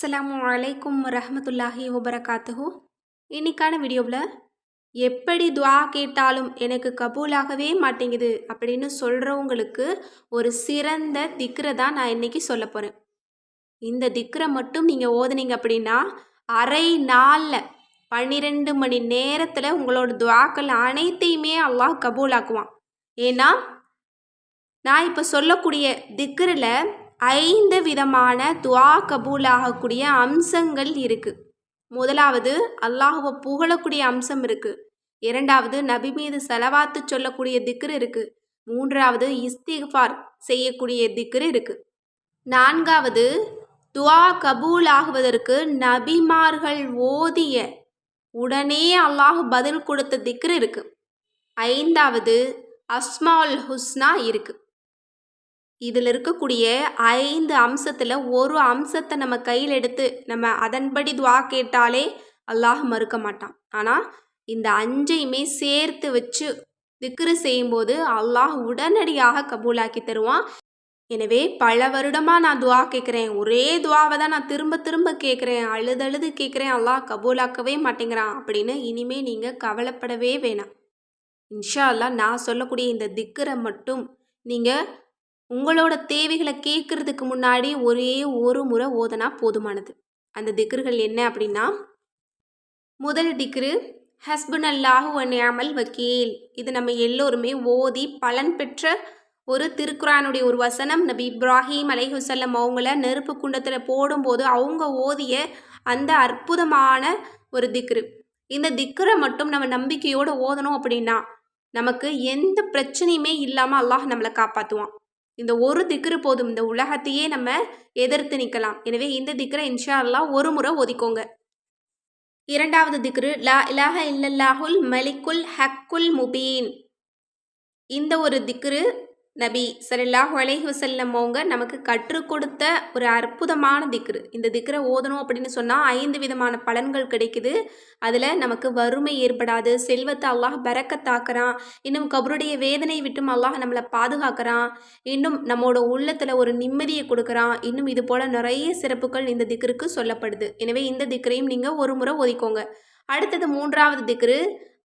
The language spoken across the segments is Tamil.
அஸ்லாம் அலைக்கும் ரஹமத்துல்லாஹி வபரகாத்துஹு. இன்னைக்கான வீடியோவில் எப்படி துவா கேட்டாலும் எனக்கு கபூலாகவே மாட்டேங்குது அப்படின்னு சொல்கிறவங்களுக்கு ஒரு சிறந்த திக்ரை தான் நான் இன்னைக்கு சொல்ல போகிறேன் இந்த திக்ரை மட்டும் நீங்கள் ஓதுனீங்க அப்படின்னா அரை நாளில் பன்னிரெண்டு மணி நேரத்தில் உங்களோட துவாக்கள் அனைத்தையுமே அல்லாஹ் கபூலாக்குவான். ஏன்னா நான் இப்போ சொல்லக்கூடிய திக்ரில் ஐந்து விதமான துவா கபூலாகக்கூடிய அம்சங்கள் இருக்குது முதலாவது அல்லாஹுவை புகழக்கூடிய அம்சம் இருக்குது இரண்டாவது நபி மீது செலவாத்து சொல்லக்கூடிய திக்ரு இருக்குது மூன்றாவது இஸ்திஃபார் செய்யக்கூடிய திக்ரு இருக்குது நான்காவது துவா கபூல் ஆகுவதற்கு நபிமார்கள் ஓதிய உடனே அல்லாஹ் பதில் கொடுத்த திக்ரு இருக்குது ஐந்தாவது அஸ்மால் ஹுஸ்னா இருக்குது இதில் இருக்கக்கூடிய ஐந்து அம்சத்தில் ஒரு அம்சத்தை நம்ம கையில் எடுத்து நம்ம அதன்படி துவா கேட்டாலே அல்லாஹ் மறுக்க மாட்டான். ஆனால் இந்த அஞ்சையுமே சேர்த்து வச்சு திக்ரு செய்யும்போது அல்லாஹ் உடனடியாக கபூலாக்கி தருவான். எனவே பல வருடமாக நான் துவா கேட்குறேன். ஒரே துவாவை தான் நான் திரும்ப திரும்ப கேட்குறேன். அழுதழுது கேட்குறேன். அல்லாஹ் கபூலாக்கவே மாட்டேங்கிறான் அப்படின்னு இனிமே நீங்கள் கவலைப்படவே வேணாம். இன்ஷா அல்லாஹ் நான் சொல்லக்கூடிய இந்த திக்கரை மட்டும் நீங்கள் உங்களோட தேவைகளை கேட்குறதுக்கு முன்னாடி ஒரே ஒரு முறை ஓதனா போதுமானது. அந்த திக்ருகள் என்ன அப்படின்னா முதல் திக்ரு ஹஸ்பன் அல்லாஹு அமல் வக்கீல். இது நம்ம எல்லோருமே ஓதி பலன் பெற்ற ஒரு திருக்குறானுடைய ஒரு வசனம். நபி இப்ராஹிம் அலைஹுசல்லம் அவங்கள நெருப்பு குண்டத்தில் போடும்போது அவங்க ஓதிய அந்த அற்புதமான ஒரு திக்ரு. இந்த திக்ரை மட்டும் நம்ம நம்பிக்கையோடு ஓதணும் அப்படின்னா நமக்கு எந்த பிரச்சனையுமே இல்லாமல் அல்லாஹ் நம்மளை காப்பாற்றுவான் இந்த ஒரு திக்ரு போதும். இந்த உலகத்தையே நம்ம எதிர்த்து நிற்கலாம். எனவே இந்த திக்ரை இன்ஷா அல்லா ஒரு முறை ஒதுக்கோங்க. இரண்டாவது திக்ரு லா இலாஹ இல்லல்லாஹுல் மலிக்குல் ஹக்குல் முபீன். இந்த ஒரு திக்ரு நபி சல்லாஹு அலைஹி வசல்லம் அவங்க நமக்கு கற்றுக் கொடுத்த ஒரு அற்புதமான திக்ரு. இந்த திக்ரை ஓதணும் அப்படின்னு சொன்னால் ஐந்து விதமான பலன்கள் கிடைக்குது. அதில் நமக்கு வறுமை ஏற்படாது செல்வத்தை அல்லாஹ் பறக்கத்தாக்குறான் இன்னும் கபருடைய வேதனை விட்டும் அல்லாஹ் நம்மளை பாதுகாக்கிறான் இன்னும் நம்மளோட உள்ளத்தில் ஒரு நிம்மதியை கொடுக்குறான் இன்னும் இது போல் நிறைய சிறப்புகள் இந்த திக்ருக்கு சொல்லப்படுது. எனவே இந்த திக்ரையும் நீங்கள் ஒரு முறை ஒதுக்கோங்க அடுத்தது மூன்றாவது திக்ரு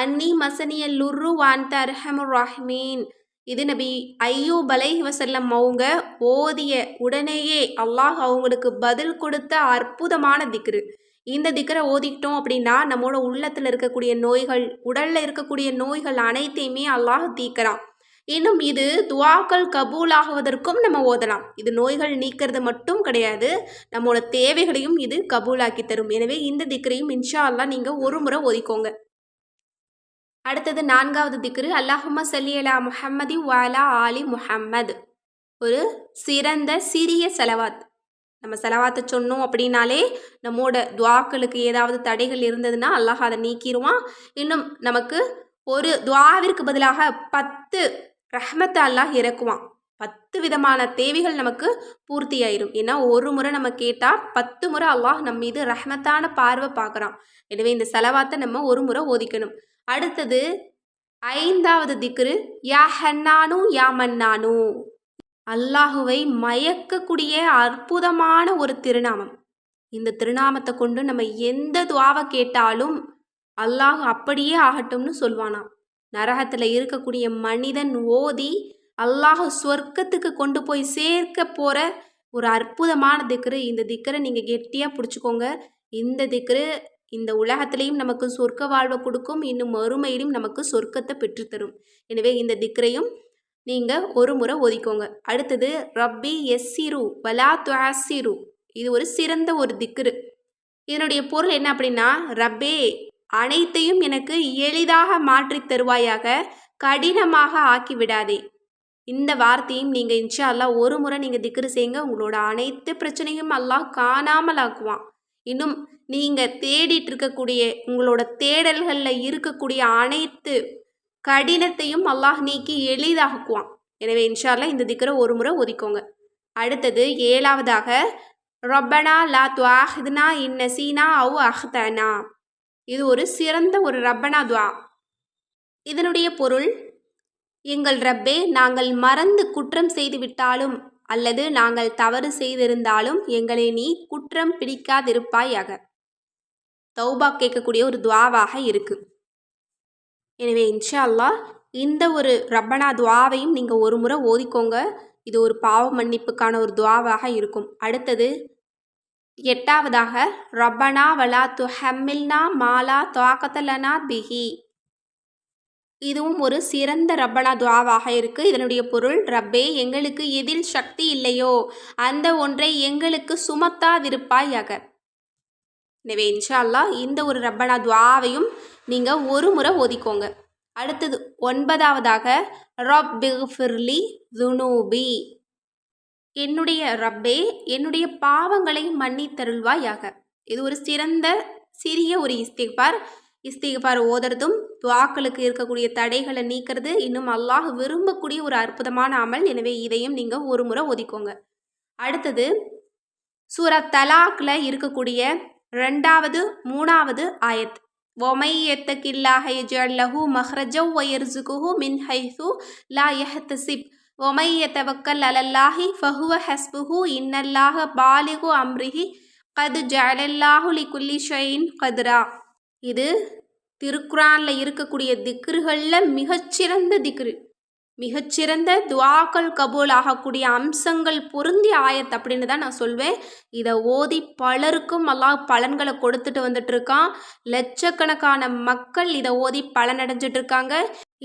அன்னி மசனியல் லுர்ரு வான் தர்ஹமுர் ராஹ்மீன். இது நபி ஐயூப் அலைஹி வசல்லம் அவங்க ஓதிய உடனேயே அல்லாஹ் அவங்களுக்கு பதில் கொடுத்த அற்புதமான திக்ரு. இந்த திக்கரை ஓதிக்கிட்டோம் அப்படின்னா நம்மளோட உள்ளத்தில் இருக்கக்கூடிய நோய்கள் உடலில் இருக்கக்கூடிய நோய்கள் அனைத்தையுமே அல்லாஹ் தீக்கிறான் இன்னும் இது துவாக்கள் கபூல் ஆகுவதற்கும் நம்ம ஓதலாம். இது நோய்கள் நீக்கிறது மட்டும் கிடையாது நம்மளோட தேவைகளையும் இது கபூலாக்கி தரும். எனவே இந்த திக்கரையும் இன்ஷா அல்லா நீங்கள் ஒரு முறை ஓதிக்கோங்க. அடுத்தது நான்காவது திக்ரு அல்லாஹும சல்லியலா முஹம்மதி வாலா ஆலி முஹம்மது. ஒரு சிறந்த சிறிய செலவாத். நம்ம செலவாத்தை சொன்னோம் அப்படின்னாலே நம்மோட துவாக்களுக்கு ஏதாவது தடைகள் இருந்ததுன்னா அல்லாஹ் அதை நீக்கிடுவான் இன்னும் நமக்கு ஒரு துவாவிற்கு பதிலாக பத்து ரஹ்மத்தை அல்லாஹ் இறக்குவான். பத்து விதமான தேவைகள் நமக்கு பூர்த்தி ஆயிரும் ஏன்னா ஒரு முறை நம்ம கேட்டால் பத்து முறை அல்லாஹ் நம்ம மீது ரஹமத்தான பார்வை பார்க்குறான். எனவே இந்த செலவாத்தை நம்ம ஒரு முறை ஓதிக்கணும். அடுத்தது ஐந்தாவது திக்ரு யா ஹன்னானு யா மன்னானு. அல்லாஹுவை மயக்கக்கூடிய அற்புதமான ஒரு திருநாமம். இந்த திருநாமத்தை கொண்டு நம்ம எந்த துவாவை கேட்டாலும் அல்லாஹ் அப்படியே ஆகட்டும்னு சொல்வானாம். நரகத்தில் இருக்கக்கூடிய மனிதன் ஓதி அல்லாஹ் சொர்க்கத்துக்கு கொண்டு போய் சேர்க்க போகிற ஒரு அற்புதமான திக்ரு. இந்த திக்கரை நீங்கள் கெட்டியாக பிடிச்சிக்கோங்க. இந்த திக்ரு இந்த உலகத்திலையும் நமக்கு சொர்க்க வாழ்வை கொடுக்கும் இன்னும் மறுமையிலும் நமக்கு சொர்க்கத்தை பெற்றுத்தரும். எனவே இந்த திக்ரையும் நீங்கள் ஒரு முறை ஒதுக்கோங்க. அடுத்தது ரப்பி எஸ்ஸிரு வலா துவாசிரு இது ஒரு சிறந்த ஒரு திக்ரு. இதனுடைய பொருள் என்ன அப்படின்னா ரப்பே அனைத்தையும் எனக்கு எளிதாக மாற்றி தருவாயாக கடினமாக ஆக்கி விடாதே இந்த வார்த்தையும் நீங்கள் இன்ஷா அல்லா ஒரு முறை நீங்கள் திக்ரு செய்யுங்க. உங்களோட அனைத்து பிரச்சனையும் அல்லாஹ் காணாமல் ஆக்குவான் இன்னும் நீங்கள் தேடிட்டு இருக்கக்கூடிய உங்களோட தேடல்களில் இருக்கக்கூடிய அனைத்து கடினத்தையும் அல்லாஹ் நீக்கி எளிதாக்குவான். எனவே இன்ஷால்லா இந்த திக்கரை ஒரு முறை ஒதுக்கோங்க அடுத்தது ஏழாவதாக ரப்பனா லா துவாஹ்னா இன்ன சீனா அவு அஹ்தனா. இது ஒரு சிறந்த ஒரு ரப்பனா துவா இதனுடைய பொருள் எங்கள் ரப்பே நாங்கள் மறந்து குற்றம் செய்து விட்டாலும் அல்லது நாங்கள் தவறு செய்திருந்தாலும் எங்களை நீ குற்றம் பிடிக்காதிருப்பாயாக. தௌபா கேட்கக்கூடிய ஒரு துவாவாக இருக்குது எனவே இன்ஷா அல்லாஹ் இந்த ஒரு ரப்பனா துவாவையும் நீங்கள் ஒரு முறை ஓதிக்கோங்க. இது ஒரு பாவ மன்னிப்புக்கான ஒரு துவாவாக இருக்கும். அடுத்தது எட்டாவதாக ரப்பனா வலா துஹம்மில்னா மாலா துவாக்கத்தலனா பிஹி. இதுவும் ஒரு சிறந்த ரப்பனா துவாவாக இருக்குது இதனுடைய பொருள் ரப்பே எங்களுக்கு எதில் சக்தி இல்லையோ அந்த ஒன்றை எங்களுக்கு சுமத்தாதிருப்பாயாக. எனவே இன்ஷா அல்லாஹ் இந்த ஒரு ரப்பனா துவாவையும் நீங்கள் ஒரு முறை ஓதிக்கோங்க. அடுத்தது ஒன்பதாவதாக ரப் பிஃபிர்லி துனூபி. என்னுடைய ரப்பே என்னுடைய பாவங்களை மன்னித்தருள்வாயாக. இது ஒரு சிறந்த சிறிய ஒரு இஸ்திக்பார் இஸ்திக்பார் ஓதுறதும் துவாக்களுக்கு இருக்கக்கூடிய தடைகளை நீக்கிறது இன்னும் அல்லாஹ் விரும்பக்கூடிய ஒரு அற்புதமான அமல். எனவே இதையும் நீங்கள் ஒரு முறை ஒதுக்கோங்க அடுத்தது சூரத் தலாக்கில் இருக்கக்கூடிய ரெண்டாவது மூணாவது ஆயத் ஒமை எத்தக்கில்லாஹ யஜல்லஹு மஹ்ரஜவ் வயர்சுகுஹு மின் ஹைசு லா யஹ்தசிப் ஒமை எத்தவக்கல் அலல்லாஹி ஃபஹுவ ஹஸ்புஹு இன்னல்லாஹ பாலிகு அம்ரிஹி கது ஜலல்லாஹு லிகுல்லி ஷைன் கதுரா இது திருக்குறானில் இருக்கக்கூடிய திக்ருகளில் மிகச்சிறந்த திக்ரு மிகச்சிறந்த துவாக்கள் கபூல் ஆகக்கூடிய அம்சங்கள் பொருந்திய ஆயத் அப்படின்னு தான் நான் சொல்வேன். இதை ஓதி பலருக்கும் அல்லாஹ் பலன்களை கொடுத்துட்டு வந்துட்டு இருக்கான் லட்சக்கணக்கான மக்கள் இதை ஓதி பலனடைஞ்சிட்டு இருக்காங்க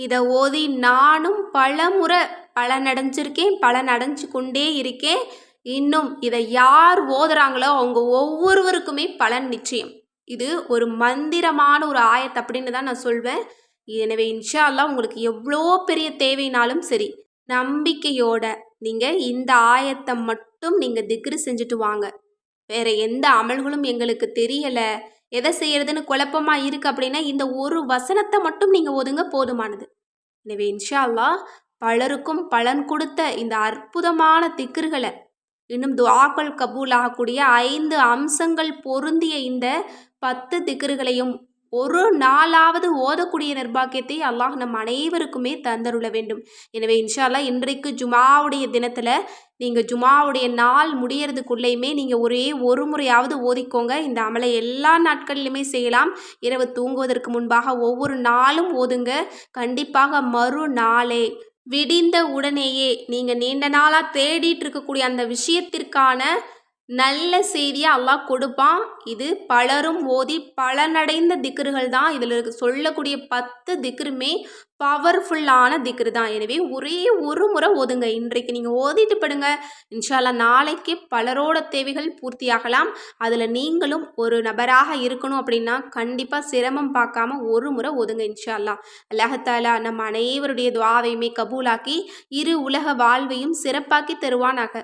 இதை ஓதி நானும் பல முறை பலனடைஞ்சிருக்கேன் பலனடைஞ்சு கொண்டே இருக்கேன். இன்னும் இதை யார் ஓதுறாங்களோ அவங்க ஒவ்வொருவருக்குமே பலன் நிச்சயம். இது ஒரு மந்திரமான ஒரு ஆயத் அப்படின்னு தான் நான் சொல்வேன். எனவே இன்ஷா அல்லா உங்களுக்கு எவ்வளோ பெரிய தேவைனாலும் சரி நம்பிக்கையோட நீங்கள் இந்த ஆயத்தை மட்டும் நீங்கள் திக்ரு செஞ்சுட்டு வாங்க. வேற எந்த அமல்களும் எங்களுக்கு தெரியலை. எதை செய்யறதுன்னு குழப்பமாக இருக்குது அப்படின்னா இந்த ஒரு வசனத்தை மட்டும் நீங்கள் ஒதுங்க போதுமானது. எனவே இன்ஷா அல்லா பலருக்கும் பலன் கொடுத்த இந்த அற்புதமான திக்ருகளை இன்னும் துவாக்கள் கபூல் ஆகக்கூடிய ஐந்து அம்சங்கள் பொருந்திய இந்த பத்து திக்ருகளையும் ஒரு நாளாவது ஓதக்கூடிய நிர்பாக்கியத்தை அல்லாஹ் நம் அனைவருக்குமே தந்தருள வேண்டும். எனவே இன்ஷால்லா இன்றைக்கு ஜுமாவுடைய தினத்தில் நீங்கள் ஜுமாவுடைய நாள் முடியறதுக்குள்ளேயுமே நீங்கள் ஒரே ஒரு முறையாவது ஓதிக்கோங்க. இந்த அமலை எல்லா நாட்கள்லையுமே செய்யலாம். இரவு தூங்குவதற்கு முன்பாக ஒவ்வொரு நாளும் ஓதுங்க. கண்டிப்பாக மறுநாளே விடிந்த உடனேயே நீங்கள் நீண்ட நாளாக தேடிட்டு இருக்கக்கூடிய அந்த விஷயத்திற்கான நல்ல செய்தியை அல்லாஹ் கொடுப்பான். இது பலரும் ஓதி பலனடைந்த திக்ருகள் தான். இதில் சொல்லக்கூடிய பத்து திக்ருமே பவர்ஃபுல்லான திக்ரு தான். எனவே ஒரே ஒரு முறை ஓதுங்க. இன்றைக்கு நீங்கள் ஓதிட்டு படுங்க. இன்ஷால்லா நாளைக்கு பலரோட தேவைகள் பூர்த்தியாகலாம். அதில் நீங்களும் ஒரு நபராக இருக்கணும் அப்படின்னா கண்டிப்பாக சிரமம் பார்க்காம ஒரு முறை ஒதுங்க இன்ஷால்லா அல்லாஹாலா நம் அனைவருடைய துவாவையுமே கபூலாக்கி இரு உலக வாழ்வையும் சிறப்பாக்கி தருவானாக.